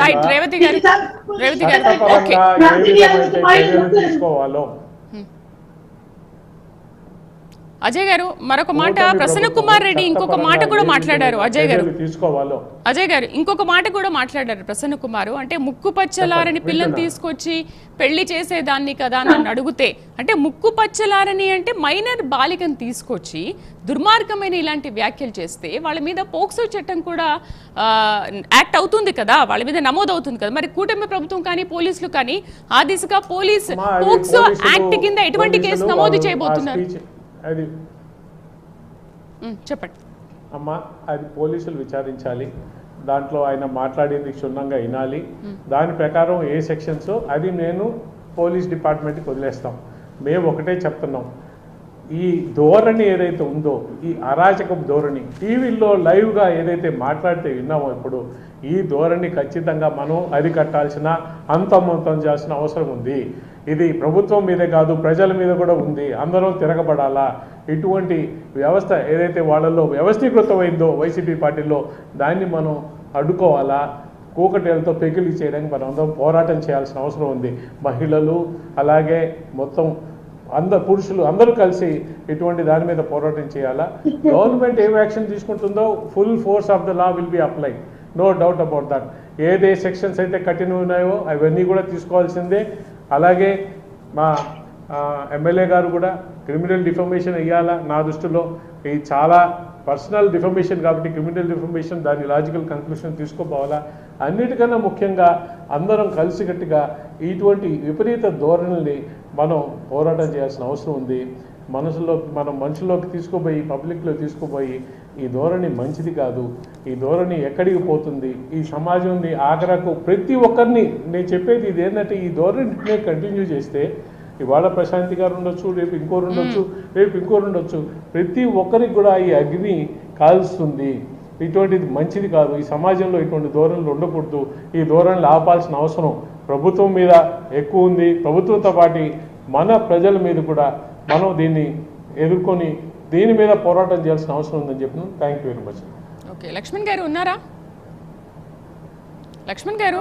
Right Revathi గారు. రేవతి గారు. Okay. తీసుకోవాలో? అజయ్ గారు మరొక మాట ప్రసన్న కుమార్ రెడ్డి ఇంకొక మాట కూడా మాట్లాడారు అజయ్ గారు. తీసుకోవాలో? అజయ్ గారు ఇంకొక మాట కూడా మాట్లాడారు ప్రసన్న కుమారు. అంటే ముక్కు పచ్చలారని పిల్లని. తీసుకొచ్చి పెళ్ళి చేసేదాన్ని కదా నన్ను అడిగితే అంటే ముక్కు పచ్చలారని అంటే మైనర్ బాలికను తీసుకొచ్చి దుర్మార్గమైన ఇలాంటి వ్యాఖ్యలు చేస్తే వాళ్ళ మీద పోక్సో చట్టం కూడా యాక్ట్ అవుతుంది కదా వాళ్ళ మీద నమోదు అవుతుంది కదా. మరి కూటమి ప్రభుత్వం కానీ పోలీసులు కానీ ఆ దిశగా పోలీస్ పోక్సో యాక్ట్ కింద ఎటువంటి కేసు నమోదు చేయబోతున్నారు? అది చెప్పండి. అమ్మ అది పోలీసులు విచారించాలి. దాంట్లో ఆయన మాట్లాడేది క్షుణ్ణంగా వినాలి. దాని ప్రకారం ఏ సెక్షన్స్ అది నేను పోలీస్ డిపార్ట్మెంట్కి వదిలేస్తాం. మేము ఒకటే చెప్తున్నాం. ఈ ధోరణి ఏదైతే ఉందో ఈ అరాచకం ధోరణి టీవీల్లో లైవ్గా ఏదైతే మాట్లాడితే విన్నామో ఇప్పుడు ఈ ధోరణి ఖచ్చితంగా మనం అరికట్టాల్సిన అంతమంతం చేయాల్సిన అవసరం ఉంది. ఇది ప్రభుత్వం మీదే కాదు ప్రజల మీద కూడా ఉంది. అందరం తిరగబడాలా? ఇటువంటి వ్యవస్థ ఏదైతే వాళ్ళల్లో వ్యవస్థీకృతమైందో వైసీపీ పార్టీలో దాన్ని మనం అడ్డుకోవాలా? కూకటేలతో పెకిలి చేయడానికి మనం అందరం పోరాటం చేయాల్సిన అవసరం ఉంది. మహిళలు అలాగే మొత్తం అందరు పురుషులు అందరూ కలిసి ఇటువంటి దాని మీద పోరాటం చేయాలా? గవర్నమెంట్ ఏం యాక్షన్ తీసుకుంటుందో full force of the law will be apply no doubt about that ఏదే సెక్షన్స్ అయితే కఠిన ఉన్నాయో అవన్నీ కూడా తీసుకోవాల్సిందే. అలాగే మా ఎమ్మెల్యే గారు కూడా క్రిమినల్ డిఫర్మేషన్ వేయాలా నా దృష్టిలో ఇది చాలా పర్సనల్ డిఫర్మేషన్ కాబట్టి క్రిమినల్ డిఫర్మేషన్ దాని లాజికల్ కన్క్లూషన్ తీసుకోపోవాలా? అన్నిటికన్నా ముఖ్యంగా అందరం కలిసికట్టుగా ఇటువంటి విపరీత ధోరణుల్ని మనం పోరాటం చేయాల్సిన అవసరం ఉంది. మనసులో మనం మనుషుల్లోకి తీసుకుపోయి పబ్లిక్లో తీసుకుపోయి ఈ ధోరణి మంచిది కాదు. ఈ ధోరణి ఎక్కడికి పోతుంది? ఈ సమాజంని ఆఖరకు ప్రతి ఒక్కరిని నేను చెప్పేది ఇది ఏంటంటే ఈ ధోరణినే కంటిన్యూ చేస్తే ఇవాళ ప్రశాంతి గారు ఉండొచ్చు రేపు ఇంకోరు ఉండొచ్చు రేపు ఇంకోరు ఉండొచ్చు. ప్రతి ఒక్కరికి కూడా ఈ అగ్ని కాల్స్తుంది. ఇటువంటిది మంచిది కాదు. ఈ సమాజంలో ఇటువంటి ధోరణులు ఉండకూడదు. ఈ ధోరణులు ఆపాల్సిన అవసరం ప్రభుత్వం మీద ఎక్కువ ఉంది. ప్రభుత్వంతో పాటు మన ప్రజల మీద కూడా మనం దీన్ని ఎదుర్కొని దీని మీద పోరాటం చేయాల్సిన అవసరం ఉందని చెప్పిన thank you very much okay Lakshman garu ఉన్నారా? లక్ష్మణ్ గారు?